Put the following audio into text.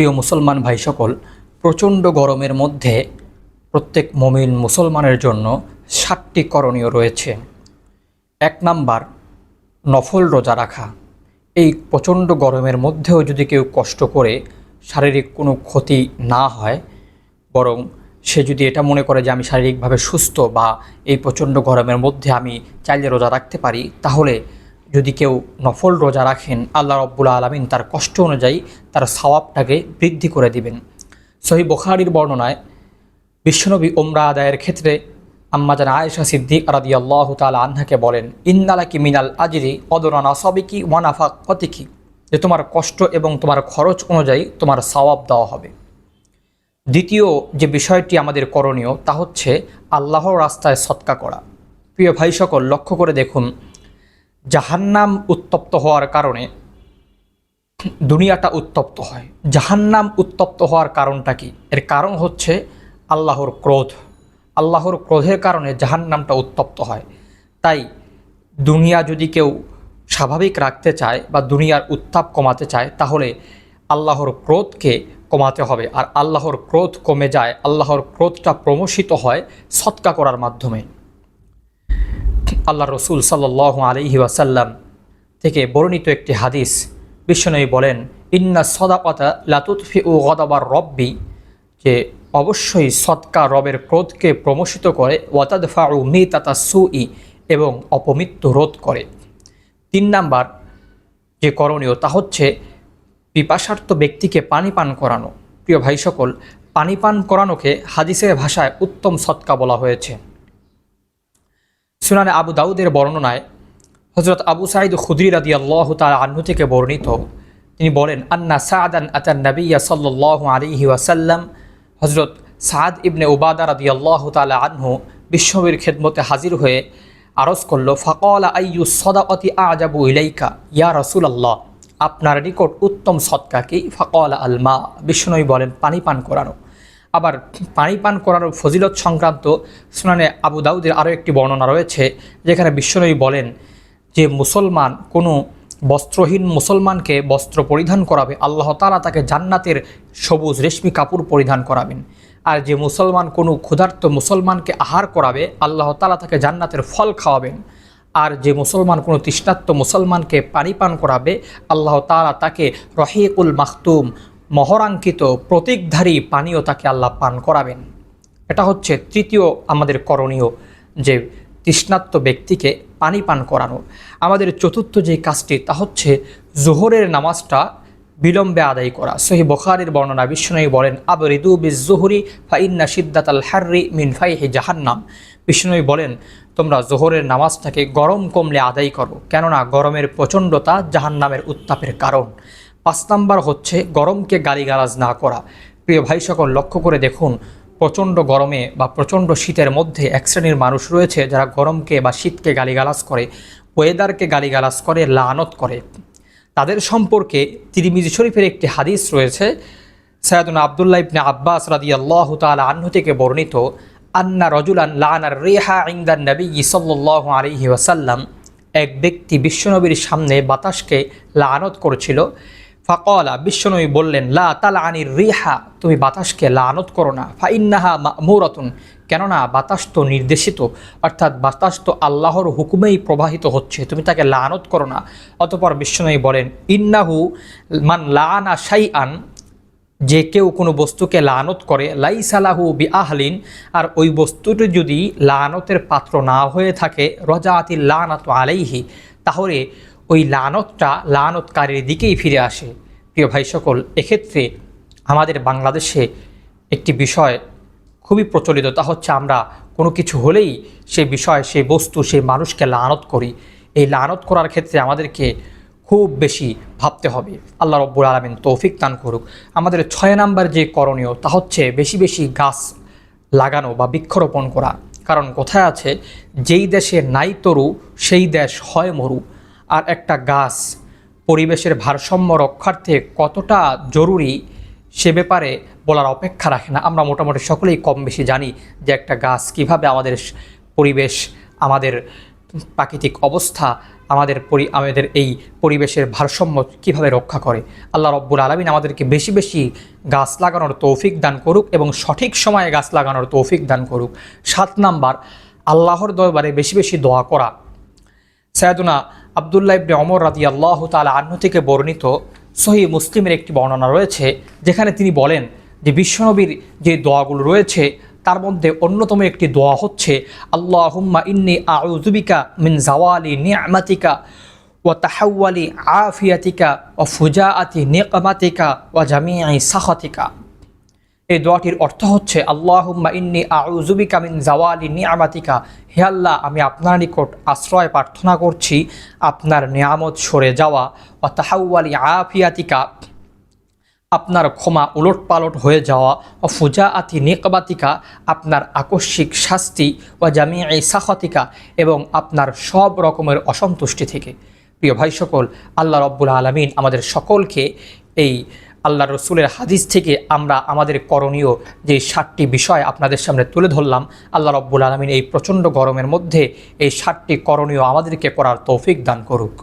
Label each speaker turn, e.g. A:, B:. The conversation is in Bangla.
A: প্রিয় মুসলমান ভাই সকল, প্রচণ্ড গরমের মধ্যে প্রত্যেক মমিন মুসলমানের জন্য সাতটি করণীয় রয়েছে। এক নাম্বার, নফল রোজা রাখা। এই প্রচণ্ড গরমের মধ্যেও যদি কেউ কষ্ট করে শারীরিক কোনো ক্ষতি না হয়, বরং সে যদি এটা মনে করে যে আমি শারীরিকভাবে সুস্থ বা এই প্রচণ্ড গরমের মধ্যে আমি চাইলে রোজা রাখতে পারি, তাহলে যদি কেউ নফল রোজা রাখেন, আল্লাহ রব্বুল আলমিন তার কষ্ট অনুযায়ী তার সওয়াবটাকে বৃদ্ধি করে দিবেন। সহি বখারির বর্ণনায় বিশ্বনবী ওমরা আদায়ের ক্ষেত্রে আম্মাজান আয়েশা সিদ্দিক রাদি আল্লাহ তালা আহ্নাকে বলেন, ইন্নালাকি মিনাল আজরি অদরানা সবিকি ওয়ানাফা কতিকি যে তোমার কষ্ট এবং তোমার খরচ অনুযায়ী তোমার সওয়াব দেওয়া হবে। দ্বিতীয় যে বিষয়টি আমাদের করণীয়, তা হচ্ছে আল্লাহর রাস্তায় সৎকা করা। প্রিয় ভাই সকল, লক্ষ্য করে দেখুন জাহান্নাম উত্তপ্ত হওয়ার কারণে দুনিয়াটা উত্তপ্ত হয়। জাহান্নাম উত্তপ্ত হওয়ার কারণটা কি? এর কারণ হচ্ছে আল্লাহর ক্রোধ। আল্লাহর ক্রোধের কারণে জাহান্নামটা উত্তপ্ত হয়। তাই দুনিয়া যদি কেউ স্বাভাবিক রাখতে চায় বা দুনিয়ার উত্তাপ কমাতে চায়, তাহলে আল্লাহর ক্রোধকে কমাতে হবে। আর আল্লাহর ক্রোধ কমে যায়, আল্লাহর ক্রোধটা প্রমোশিত হয় সৎকা করার মাধ্যমে। আল্লাহ রসুল সাল্লাহ আলহি ওয়াসাল্লাম থেকে বর্ণিত একটি হাদিস বিশ্বনবী বলেন, ইন্না সদাকতা লাতুৎফি ও গদাবার রব্বি যে অবশ্যই সৎকা রবের ক্রোধকে প্রমোশিত করে ওয়াতাদফা ও মিতাতা সুই এবং অপমৃত্যু রোধ করে। তিন নাম্বার যে করণীয়, তা হচ্ছে পিপাসার্থ ব্যক্তিকে পানি পান করানো। প্রিয় ভাই সকল পানি পান করানোকে হাদিসের ভাষায় উত্তম সৎকা বলা হয়েছে। সুনানে আবু দাউদের বর্ণনায় হজরত আবু সাইদ খুদ্রি রাদি আল্লাহ তাল আহ্ন থেকে বর্ণিত। তিনি বলেন, আন্না সাদান আতান নবিয়া সাল্লাহ আলিহি ওয়াসাল্লাম। হজরত সাদ ইবনে উবাদা রাদি আল্লাহ তাল আহ্ন বিশ্ববীর খেদমতে হাজির হয়ে আরজ করল, ফকল আইয়ু সদাকতি আজাবু ইলাইকা, ইয়া রসুল আল্লাহ আপনার নিকট উত্তম সৎকা কি ফকল আলমা বিষ্ণুই বলেন, পানি পান করানো। আবার পানি পান করানোর ফজিলত সংক্রান্ত শুনানে আবু দাউদের আরও একটি বর্ণনা রয়েছে, যেখানে বিশ্বনবী বলেন যে মুসলমান কোনো বস্ত্রহীন মুসলমানকে বস্ত্র পরিধান করাবে, আল্লাহ তালা তাকে জান্নাতের সবুজ রেশমি কাপড় পরিধান করাবেন। আর যে মুসলমান কোনো ক্ষুধার্ত মুসলমানকে আহার করাবে, আল্লাহ তালা তাকে জান্নাতের ফল খাওয়াবেন। আর যে মুসলমান কোনো তৃষ্ণাত্ম মুসলমানকে পানি পান করাবে, আল্লাহ তালা তাকে রহিকুল মাখতুম মহরাঙ্কিত প্রতীকধারী পানীয় তাকে আল্লাহ পান করাবেন। এটা হচ্ছে তৃতীয় আমাদের করণীয়, যে তৃষ্ণাত্ম ব্যক্তিকে পানি পান করানো। আমাদের চতুর্থ যে কাজটি, তা হচ্ছে জোহরের নামাজটা বিলম্বে আদায় করা। সহি বখারের বর্ণনা বিষ্ণুই বলেন আব আবরিদু বিজ জোহরি ফাইন্না সিদ্দাত আল হার্রি মিন ফাইহি জাহান্নাম। বিষ্ণুই বলেন, তোমরা জোহরের নামাজটাকে গরম কমলে আদায় করো, কেননা গরমের প্রচণ্ডতা জাহান্নামের উত্তাপের কারণ। পাঁচ নাম্বার হচ্ছে গরমকে গালিগালাজ না করা। প্রিয় ভাই সকল, লক্ষ্য করে দেখুন, প্রচণ্ড গরমে বা প্রচণ্ড শীতের মধ্যে এক শ্রেণির মানুষ রয়েছে যারা গরমকে বা শীতকে গালিগালাজ করে ওয়েদারকে গালিগালাজ করে, লানত করে। তাদের সম্পর্কে তিরিমিজি শরীফের একটি হাদিস রয়েছে সৈয়দুল আবদুল্লাহ ইবনে আব্বাস রাদি আল্লাহ তালা আহ্ন থেকে বর্ণিত, আন্না রজুলান লানার রেহা ইন্দান নবী সাল্লাহ আলহি ওয়াসাল্লাম। এক ব্যক্তি বিশ্বনবীর সামনে বাতাসকে লানত করেছিল ফাকলা, বিশ্বনবী বললেন, লা তালা আনির রিহা, তুমি বাতাসকে লানত করো না। ফাইন্নাহা মৌরতুন কেননা বাতাস তো নির্দেশিত, অর্থাৎ বাতাস তো আল্লাহর হুকুমেই প্রবাহিত হচ্ছে, তুমি তাকে লানত করো না। অতপর বিশ্বনবী বলেন, ইন্নাহু মান লানা সাই আন যে কেউ কোনো বস্তুকে লানত করে লাইসালাহু বি আহলিন আর ওই বস্তুটি যদি লানতের পাত্র না হয়ে থাকে রজাআতি লানত আলাইহি, তাহলে ওই লানতটা লানতকারীর দিকেই ফিরে আসে। প্রিয় ভাই সকল, এক্ষেত্রে আমাদের বাংলাদেশে একটি বিষয় খুবই প্রচলিত, তা হচ্ছে আমরা কোনো কিছু হলেই সেই বিষয় সেই বস্তু সেই মানুষকে লানত করি। এই লানত করার ক্ষেত্রে আমাদেরকে খুব বেশি ভাবতে হবে। আল্লাহ রব্বুল আলমিন তৌফিক দান করুক। আমাদের ছয় নাম্বার যে করণীয়, তা হচ্ছে বেশি বেশি গাছ লাগানো বা বৃক্ষরোপণ করা। কারণ কোথায় আছে, যেই দেশে নাই তরু, সেই দেশ হয় মরু। আর একটা গাছ। পরিবেশের ভারসাম্য রক্ষার্থে কতটা জরুরি সে ব্যাপারে বলার অপেক্ষা রাখে না। আমরা মোটামুটি সকলেই কম বেশি জানি যে একটা গাছ কীভাবে আমাদের পরিবেশ, আমাদের প্রাকৃতিক অবস্থা, আমাদের পরি, আমাদের এই পরিবেশের ভারসাম্য কীভাবে রক্ষা করে। আল্লাহ রব্বুল আলমিন আমাদেরকে বেশি বেশি গাছ লাগানোর তৌফিক দান করুক এবং সঠিক সময়ে গাছ লাগানোর তৌফিক দান করুক। সাত নাম্বার, আল্লাহর দরবারে বেশি বেশি দোয়া করা। সৈয়দুনা আবদুল্লাহ ইবনে অমর রাদি আল্লাহ তালা আহ্ন থেকে বর্ণিত সহি মুসলিমের একটি বর্ণনা রয়েছে, যেখানে তিনি বলেন যে বিশ্বনবীর যে দোয়াগুলো রয়েছে, তার মধ্যে অন্যতম একটি দোয়া হচ্ছে আল্লাহ হুম্মা ইন্নি আউজুবিকা মিন জাওয়ালি নিয়ামাতিকা ও তাহাওয়ালি আফিয়াতিকা ও ফুজা ফুজাআতি নিকমাতিকা ও জামিয়াই সাহাতিকা এই দোয়াটির অর্থ হচ্ছে, আল্লাহুম্মা ইন্নি আউজুবিকা মিন জাওয়ালি নিয়ামাতিকা। হে আল্লাহ, আমি আপনার নিকট আশ্রয় প্রার্থনা করছি, আপনার নিয়ামত সরে যাওয়া ও তাহাউয়ালি আফিয়াতিকা, আপনার ক্ষমা উলট পালট হয়ে যাওয়া ও ফুজা আতি নিকবাতিকা, আপনার আকস্মিক শাস্তি ও জামিয়াই সাহতিকা এবং আপনার সব রকমের অসন্তুষ্টি থেকে। প্রিয় ভাই সকল, আল্লাহ রব্বুল আলমিন আমাদের সকলকে এই আল্লাহ রসুলের হাদিস থেকে আমরা আমাদের করণীয় যে ষাটটি বিষয় আপনাদের সামনে তুলে ধরলাম, আল্লাহ রব্বুল আলমিন এই প্রচণ্ড গরমের মধ্যে এই ষাটটি করণীয় আমাদেরকে করার তৌফিক দান করুক।